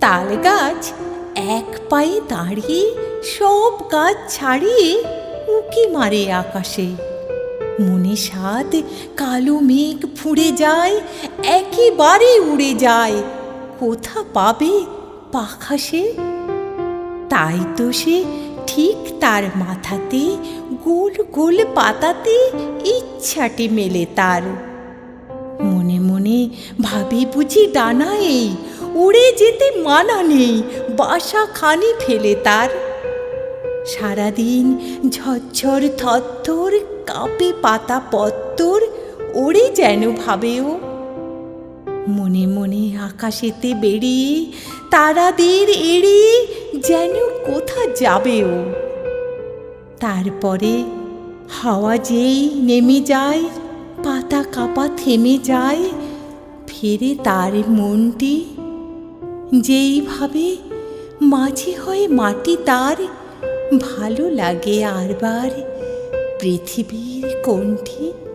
তাল গাছ এক পায়ে দাঁড়িয়ে সব গাছ ছাড়িয়ে উঁকি মারে আকাশে। মনে সাদ কালো মেঘ ফুঁড়ে যায়, একেবারে উড়ে যায়। কোথা পাবে পাখা সে? তাই তো সে ঠিক তার মাথাতে গোল গোল পাতাতে ইচ্ছাটি মেলে তার। মনে মনে ভাবি বুঝি ডানা এই যেতে মানা নেই, বাসা খানি ফেলে তার। সারাদিন ঝরঝর থরথর, কাঁপে পাতা পত্তর, ওরে যেন ভাবেও মনে মনে আকাশেতে বেরিয়ে তারাদের এড়িয়ে যেন কোথা যাবেও তারপরে হাওয়া যেই নেমে যায়, পাতা কাপা থেমে যায়, ফিরে তার মনটি যেইভাবে মাঝে হয় মাটি তার ভালো লাগে আরবার পৃথিবীর কোণটি